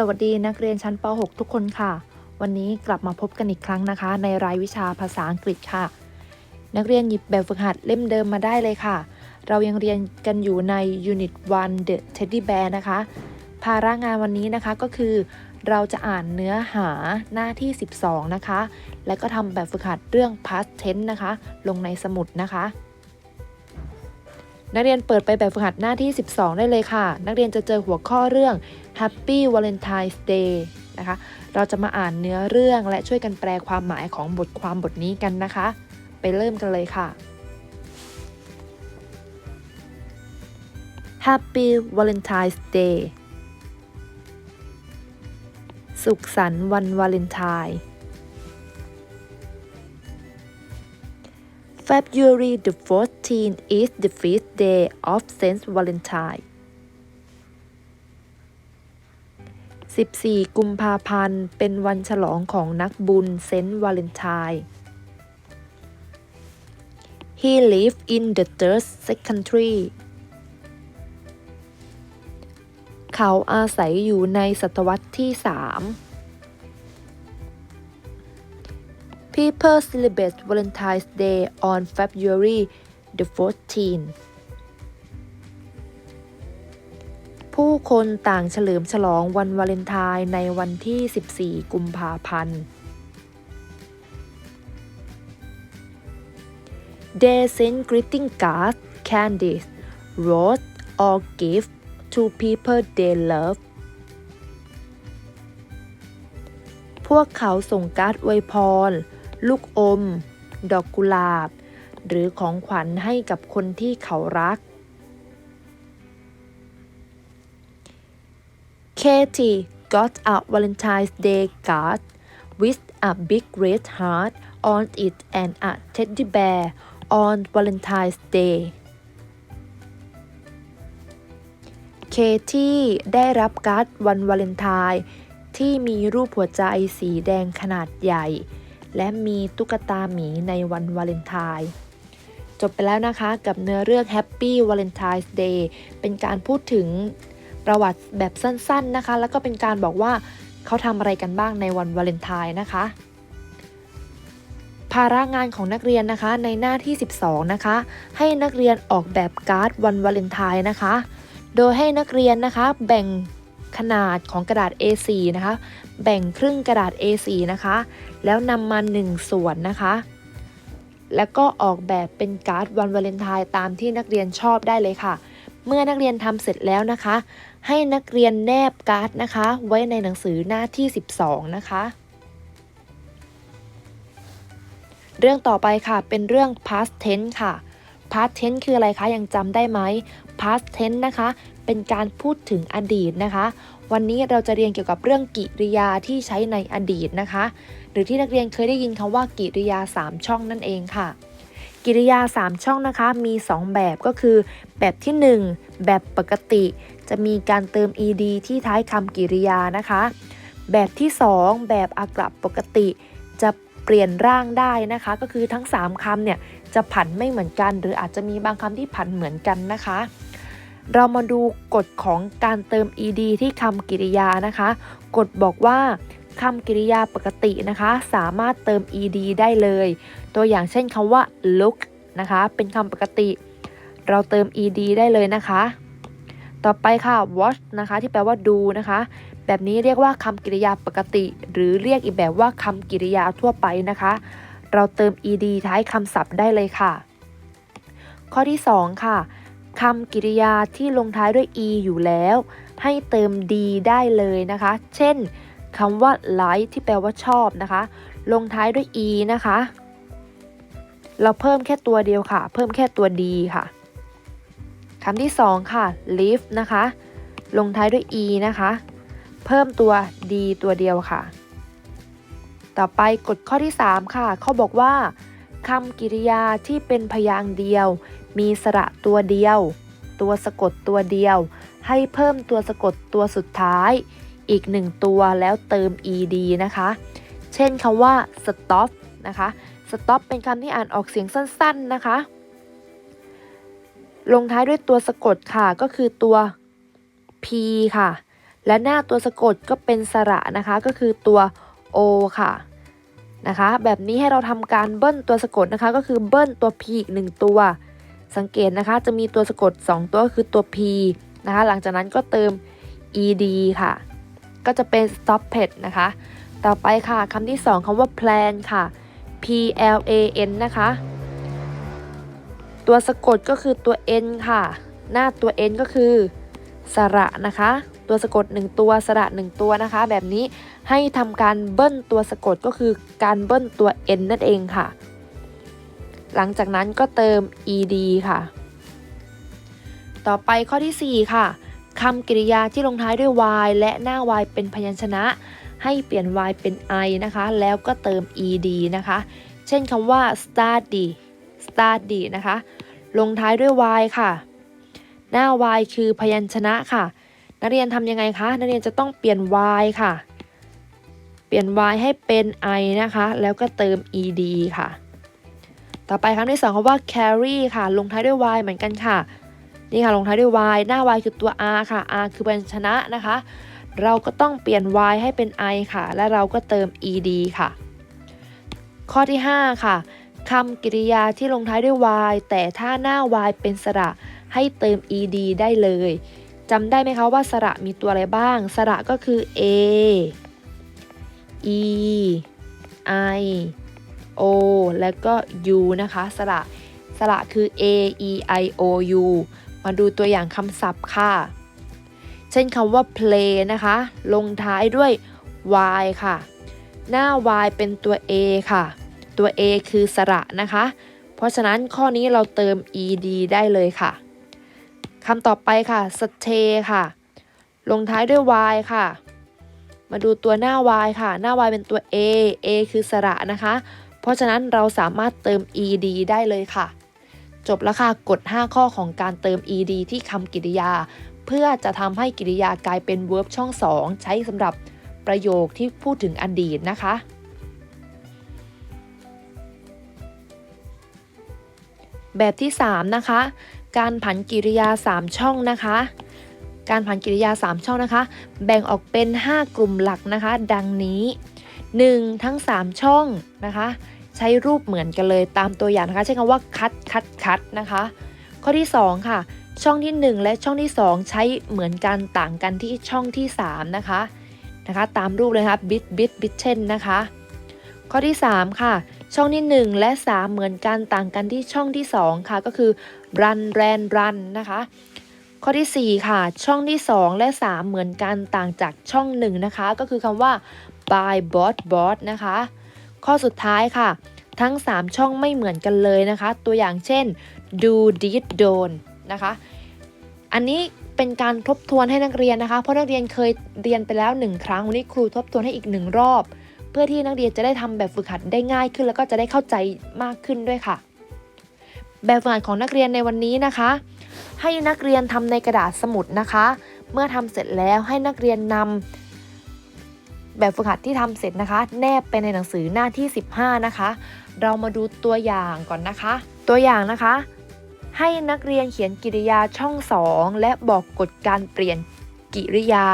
สวัสดีนักเรียนชั้นป .6 ทุกคนค่ะ วันนี้กลับมาพบกันอีกครั้งนะคะ ในรายวิชาภาษาอังกฤษค่ะ นักเรียนหยิบแบบฝึกหัดเล่มเดิมมาได้เลยค่ะ เรายังเรียนกันอยู่ใน Unit 1 The Teddy Bear นะคะ ภาระงานวันนี้นะคะก็คือ เราจะอ่านเนื้อหาหน้าที่ 12 นะคะ และก็ทำแบบฝึกหัดเรื่อง past tense นะคะ ลงในสมุดนะคะ นักเรียนเปิดไปแบบฝึกหัดหน้าที่ 12 ได้เลยค่ะ นักเรียนจะเจอหัวข้อเรื่อง Happy Valentine's Day นะคะ เราจะมาอ่านเนื้อเรื่องและช่วยกันแปลความหมายของบทความบทนี้กันนะคะ ไปเริ่มกันเลยค่ะ Happy Valentine's Day สุขสันต์วันวาเลนไทน์ February the 14th is the feast day of Saint Valentine 14 กุมภาพันธ์ เป็นวันฉลองของนักบุญเซนต์วาเลนไทน์ He lived in the third century เขาอาศัยอยู่ในศตวรรษที่ 3 People celebrate Valentine's Day on February the 14th ผู้คนต่างเฉลิมฉลองวันวาเลนไทน์ในวันที่ 14 กุมภาพันธ์ They send greeting cards, candies, roses, or gifts to people they love พวกเขาส่งการ์ดอวยพร ลูกอม ดอกกุหลาบ หรือของขวัญให้กับคนที่เขารัก Katie got a Valentine's Day card with a big red heart on it and a teddy bear on Valentine's Day เคที่ได้รับการ์ดวันวาเลนไทน์ที่มีรูปหัวใจสีแดงขนาดใหญ่ และมีตุ๊กตาหมีในวันวาเลนไทน์จบไปแล้วนะคะกับเนื้อเรื่อง Happy Valentine's Day เป็นการพูดถึงประวัติแบบสั้นๆนะคะ แล้วก็เป็นการบอกว่าเขาทำอะไรกันบ้างในวันวาเลนไทน์นะคะ ภาระงานของนักเรียนนะคะในหน้าที่ 12 นะคะ ให้นักเรียนออกแบบการ์ดวันวาเลนไทน์นะคะ โดยให้นักเรียนนะคะแบ่ง ขนาดของกระดาษ A4 นะคะ แบ่งครึ่งกระดาษ A4 นะคะ แล้วนำมา 1 ส่วนนะคะ แล้วก็ออกแบบเป็นการ์ดวันวาเลนไทน์ตามที่นักเรียนชอบได้เลยค่ะ เมื่อนักเรียนทำเสร็จแล้วนะคะ ให้นักเรียนแนบการ์ดนะคะ ไว้ในหนังสือหน้าที่ 12 นะคะเรื่องต่อไปค่ะเป็นเรื่อง past tense ค่ะ past tense คืออะไรคะ ยังจำได้ไหม past tense นะคะ เป็นการพูดถึงอดีตนะคะ วันนี้เราจะเรียนเกี่ยวกับเรื่องกิริยาที่ใช้ในอดีตนะคะ หรือที่นักเรียนเคยได้ยินคำว่ากิริยา 3 ช่องนั่นเองค่ะ กิริยา 3 ช่องนะคะ มี 2 แบบก็คือ แบบที่ 1 แบบปกติ จะมีการเติม ed ที่ท้ายคำกิริยานะคะ แบบที่ 2 แบบอากลับปกติ จะ เปลี่ยนร่างได้นะคะ ก็คือทั้ง 3คำเนี่ยจะผันไม่เหมือนกัน หรืออาจจะมีบางคำที่ผันเหมือนกันนะคะ เรามาดูกฎของการเติม ed ที่คำกริยานะคะกฎบอกว่าคำกริยาปกตินะคะ สามารถเติม ed ได้เลย ตัวอย่างเช่นคำว่า look นะคะ เป็นคำปกติ เราเติม ed ได้เลยนะคะ ต่อไปค่ะ watch นะคะ ที่แปลว่าดูนะคะ แบบนี้เรียกว่าคำกริยาปกติ หรือเรียกอีกแบบว่าคำกริยาทั่วไปนะคะ เราเติม ed ท้ายคำศัพท์ได้เลยค่ะ ข้อที่ 2 ค่ะคำกริยาที่ลงท้ายด้วย e อยู่แล้ว ให้เติม d ได้เลยนะคะ เช่นคำว่า like ที่แปลว่าชอบนะคะ ลงท้ายด้วย e นะคะ เราเพิ่มแค่ตัวเดียวค่ะ เพิ่มแค่ตัว d ค่ะคำที่ 2 ค่ะ live นะคะ ลงท้ายด้วย e นะคะ เพิ่มตัว d ตัวเดียวค่ะ ต่อไปกฎข้อที่ 3 ค่ะ เขาบอกว่าคำกริยาที่เป็นพยางค์เดียว มีสระตัวเดียว ตัวสะกดตัวเดียว ให้เพิ่มตัวสะกดตัวสุดท้าย อีกหนึ่งตัวแล้วเติม ed นะคะ เช่นคำว่า stop นะคะ stop เป็นคำที่อ่านออกเสียงสั้น ๆนะคะ ลงท้ายด้วยตัวสะกดค่ะก็คือตัว p ค่ะ และหน้าตัวสะกดก็เป็นสระนะคะ ก็คือตัว O ค่ะนะคะ แบบนี้ให้เราทำการเบิ้ลตัวสะกดนะคะ ก็คือเบิ้ลตัว P อีกหนึ่งตัว สังเกตนะคะ จะมีตัวสะกด 2 ตัวก็คือตัว P นะคะ หลังจากนั้นก็เติม ed ค่ะ ก็จะเป็น stop pet นะคะ ต่อไปค่ะคำที่ 2คำว่า plan ค่ะ p l a n นะคะ ตัวสะกดก็คือตัว n ค่ะ หน้าตัว n ก็คือ สระนะคะ ตัวสะกด 1 ตัวสระ 1 ตัวนะคะ แบบนี้ให้ทำการเบิ้ลตัวสะกดก็คือการเบิ้ลตัว n นั่นเองค่ะ หลังจากนั้นก็เติม ed ค่ะ ต่อไปข้อที่ 4 ค่ะคำกริยาที่ลงท้ายด้วย y และหน้า y เป็นพยัญชนะ ให้เปลี่ยน y เป็น i นะคะ แล้วก็เติม ed นะคะ เช่นคำว่า study study นะคะ ลงท้ายด้วย y ค่ะ หน้า y คือพยัญชนะค่ะ นักเรียนทำยังไงคะ นักเรียนจะต้องเปลี่ยน y ค่ะ เปลี่ยน y ให้เป็น i นะคะ แล้วก็เติม ed ค่ะ ต่อไปคำที่สองคำว่า carry ค่ะ ลงท้ายด้วย y เหมือนกันค่ะ นี่ค่ะ ลงท้ายด้วย y หน้า y คือตัว r ค่ะ r คือพยัญชนะนะคะ เราก็ต้องเปลี่ยน y ให้เป็น i ค่ะ และเราก็เติม ed ค่ะ ข้อที่ 5 ค่ะคำกริยาที่ลงท้ายด้วย y แต่ถ้าหน้า y เป็นสระให้เติม ed ได้เลย จำได้ไหมคะว่าสระมีตัวอะไรบ้าง สระก็คือ a e i o แล้วก็ u นะคะ สระสระคือ a e i o u มาดูตัวอย่างคำศัพท์ค่ะ เช่นคำว่า play นะคะ ลงท้ายด้วย y ค่ะ หน้า y เป็นตัว a ค่ะ ตัว a คือสระนะคะ เพราะฉะนั้นข้อนี้เราเติม ed ได้เลยค่ะ คำต่อไปค่ะ stay ค่ะ ลงท้ายด้วย y ค่ะ มาดูตัวหน้า y ค่ะ หน้า y เป็นตัว a a คือสระนะคะ เพราะฉะนั้นเราสามารถเติม ed ได้เลยค่ะ จบแล้วค่ะกฎ 5 ข้อของการเติม ed ที่คำกริยา เพื่อจะทำให้กริยากลายเป็น verb ช่อง 2 ใช้สำหรับประโยคที่พูดถึงอดีตนะคะแบบที่ 3 นะคะ การผันกิริยา 3 ช่องนะคะ การผันกิริยา 3 ช่องนะคะ แบ่งออกเป็น 5 กลุ่มหลักนะคะ ดังนี้ 1. ทั้ง 3 ช่องนะคะ ใช้รูปเหมือนกันเลยตามตัวอย่างนะคะ ใช้คำว่าคัดคัดคัดนะคะ ข้อที่ 2 ค่ะช่องที่ 1 และช่องที่ 2 ใช้เหมือนกันต่างกันที่ช่องที่ 3 นะคะนะคะ ตามรูปเลยค่ะบิดบิดบิดเช่นนะคะ ข้อที่ 3 ค่ะ ช่องที่ 1 และ 3 เหมือนกันต่างกันที่ช่องที่ 2 ค่ะก็คือ run ran run นะคะ ข้อที่ 4 ค่ะ ช่องที่ 2 และ 3 เหมือนกันต่างจากช่อง 1 นะคะ ก็คือคำว่า by bought bought นะคะ ข้อสุดท้ายค่ะ ทั้ง 3 ช่องไม่เหมือนกันเลยนะคะ ตัวอย่างเช่น do did don't นะคะ อันนี้เป็นการทบทวนให้นักเรียนนะคะ เพราะนักเรียนเคยเรียนไปแล้ว 1 ครั้งวันนี้ครูทบทวนให้อีก 1 รอบ เพื่อที่นักเรียนจะได้ทำแบบฝึกหัดได้ง่ายขึ้น แล้วก็จะได้เข้าใจมากขึ้นด้วยค่ะ แบบฝึกหัดของนักเรียนในวันนี้นะคะ ให้นักเรียนทำในกระดาษสมุดนะคะ เมื่อทำเสร็จแล้วให้นักเรียนนำแบบฝึกหัดที่ทำเสร็จนะคะ แนบไปในหนังสือหน้าที่ 15 นะคะ เรามาดูตัวอย่างก่อนนะคะ ตัวอย่างนะคะให้นักเรียนเขียนกิริยาช่อง 2 และบอกกฎการเปลี่ยนกิริยา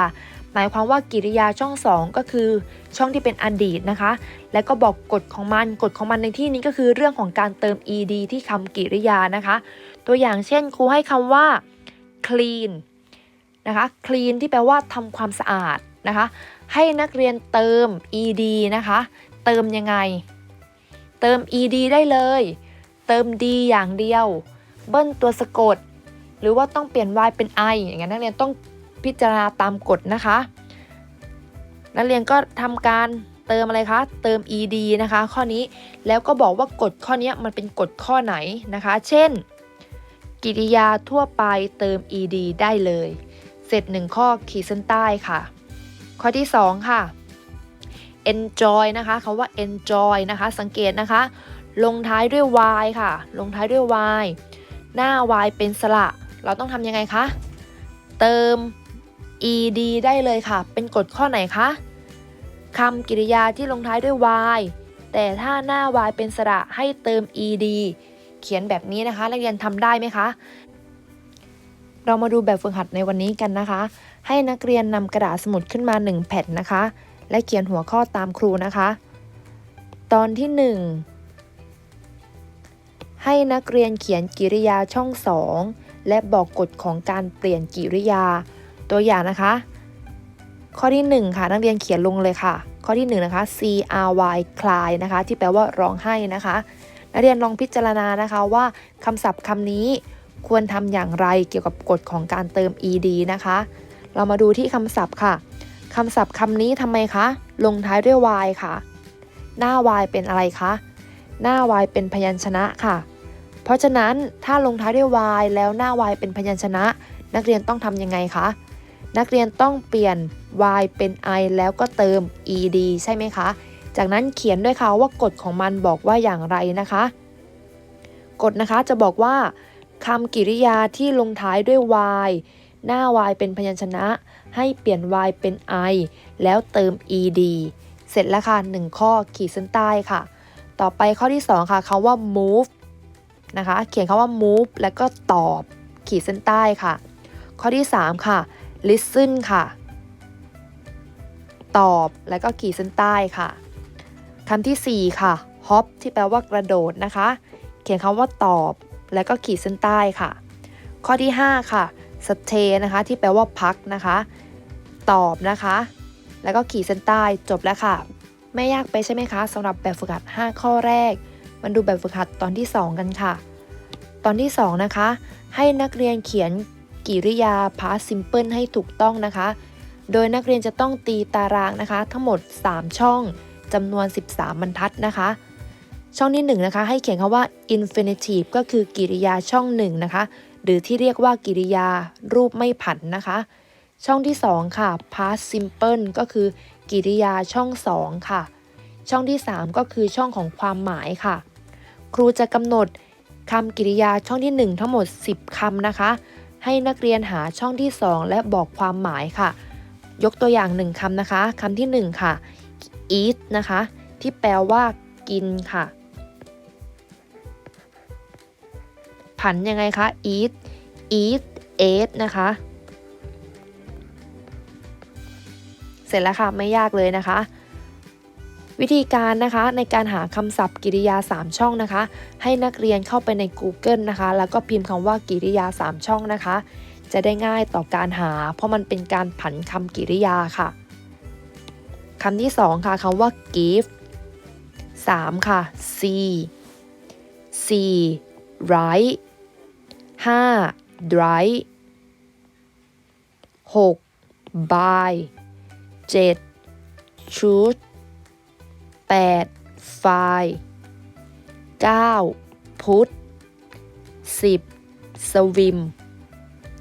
หมายความว่ากิริยาช่อง2ก็คือช่องที่เป็นอดีตนะคะ และก็บอกกฎของมันกฎของมันในที่นี้ก็คือเรื่องของการเติม ed ที่คำกิริยานะคะ ตัวอย่างเช่นครูให้คำว่า clean นะคะ clean ที่แปลว่าทำความสะอาดนะคะ ให้นักเรียนเติม ed นะคะ เติมยังไง เติม ed ได้เลย เติม d อย่างเดียว เบิ้ลตัวสะกด หรือว่าต้องเปลี่ยน y เป็น i อย่างนั้นนักเรียนต้อง พิจารณาตามกฎนะคะ นักเรียนก็ทำการเติมอะไรคะ เติม ed นะคะ ข้อนี้แล้วก็บอกว่ากฎข้อนี้มันเป็นกฎข้อไหนนะคะ เช่น กิริยาทั่วไปเติม ed ได้เลย เสร็จหนึ่งข้อขีดเส้นใต้ค่ะ ข้อที่ 2 ค่ะ enjoy นะคะคำว่า enjoy นะคะ สังเกตนะคะ ลงท้ายด้วย y ค่ะ ลงท้ายด้วย y หน้า y เป็นสระ เราต้องทำยังไงคะ เติม ed ได้เลยค่ะ เป็นกฎข้อไหนคะคำกริยาที่ลงท้ายด้วย y แต่ถ้าหน้า y เป็นสระให้เติม ed เขียนแบบนี้นะคะนักเรียนทำได้ไหมคะ เรามาดูแบบฝึกหัดในวันนี้กันนะคะ ให้นักเรียนนำกระดาษสมุดขึ้นมา 1 แผ่นนะคะ และเขียนหัวข้อตามครูนะคะ ตอนที่ 1 ให้นักเรียนเขียนกิริยาช่อง 2 และบอกกฎของการเปลี่ยนกิริยา ตัวอย่างนะคะ ข้อที่ 1 ค่ะ นักเรียนเขียนลงเลยค่ะ ข้อที่ 1 นะคะ C R Y cry นะคะ ที่แปลว่าร้องไห้นะคะ นักเรียนลองพิจารณานะคะว่าคำศัพท์คำนี้ควรทำอย่างไรเกี่ยวกับกฎของการเติม ed นะคะ เรามาดูที่คำศัพท์ค่ะคำศัพท์คำนี้ทำไมคะ ลงท้ายด้วย y ค่ะ หน้า y เป็นอะไรคะ หน้า y เป็นพยัญชนะค่ะ เพราะฉะนั้นถ้าลงท้ายด้วย y แล้วหน้า y เป็นพยัญชนะ นักเรียนต้องทำยังไงคะ นักเรียนต้องเปลี่ยน y เป็น i แล้วก็เติม ed ใช่ไหมคะ จากนั้นเขียนด้วยค่ะว่ากฎของมันบอกว่าอย่างไรนะคะ กฎนะคะจะบอกว่าคำกริยาที่ลงท้ายด้วย y หน้า y เป็นพยัญชนะ ให้เปลี่ยน y เป็น i แล้วเติม ed เสร็จแล้วค่ะ 1 ข้อขีดเส้นใต้ค่ะ ต่อไปข้อที่ 2 ค่ะคำว่า move นะคะ เขียนคำว่า move แล้วก็ตอบ ขีดเส้นใต้ค่ะ ข้อที่ 3 ค่ะ listen ค่ะ ตอบแล้วก็ขีดเส้นใต้ค่ะคำที่ 4 ค่ะ hop ที่แปลว่ากระโดดนะคะ เขียนคำว่าตอบแล้วก็ขีดเส้นใต้ค่ะ ข้อที่ 5 ค่ะ stay นะคะ ที่แปลว่าพักนะคะ ตอบนะคะ แล้วก็ขีดเส้นใต้จบแล้วค่ะ ไม่ยากไปใช่ไหมคะสำหรับแบบฝึกหัด 5 ข้อแรก มันดูแบบฝึกหัดตอนที่ 2 กันค่ะ ตอนที่ 2 นะคะ ให้นักเรียนเขียน กิริยา past simple ให้ถูกต้องนะคะ โดยนักเรียนจะต้องตีตารางนะคะ ทั้งหมด 3 ช่องจำนวน 13 บรรทัดนะคะ ช่องที่1นะคะให้เขียนคำว่า infinitive ก็คือกิริยาช่อง1นะคะ หรือที่เรียกว่ากิริยารูปไม่ผันนะคะ ช่องที่ 2 ค่ะ past simple ก็คือ กิริยาช่อง 2 ค่ะ ช่องที่ 3 ก็คือช่องของความหมายค่ะ ครูจะกำหนดคำกริยาช่องที่ 1 ทั้งหมด 10คำนะคะ ให้นักเรียนหาช่องที่ 2 และบอกความหมายค่ะ ยกตัวอย่าง 1คำนะคะคำที่ 1 ค่ะ eat นะคะ ที่แปลว่า กินค่ะ ผันยังไงคะ eat eat ate นะคะ เสร็จแล้วค่ะ ไม่ยากเลยนะคะ วิธีการนะคะในการหาคำศัพท์กิริยา 3 ช่องนะคะ ให้นักเรียนเข้าไปใน Google นะคะ แล้วก็พิมพ์คำว่ากิริยา 3 ช่องนะคะ จะได้ง่ายต่อการหา เพราะมันเป็นการผันคำกิริยาค่ะคำที่ 2 ค่ะคำว่า give 3 ค่ะ see see write 5 dry 6 buy 7 choose 8 find 9 put 10 swim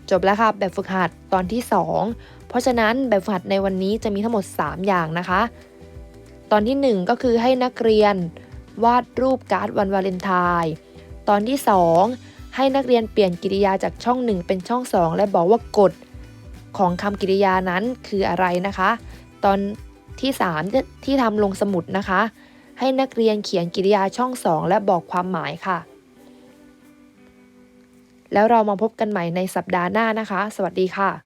จบแล้วค่ะแบบฝึกหัดตอนที่ 2 เพราะฉะนั้นแบบฝึกหัดในวันนี้จะมีทั้งหมด 3 อย่างนะคะ ตอนที่ 1 ก็คือให้นักเรียนวาดรูปการ์ดวันวาเลนไทน์ ตอนที่ 2 ให้นักเรียนเปลี่ยนกิริยาจากช่อง 1 เป็นช่อง 2 และบอกว่ากฎของคำกริยานั้นคืออะไรนะคะ ตอน ที่ 3 ที่ทำลงสมุดนะคะ ให้นักเรียนเขียนกิริยาช่อง2และบอกความหมายค่ะ แล้วเรามาพบกันใหม่ในสัปดาห์หน้านะคะ สวัสดีค่ะ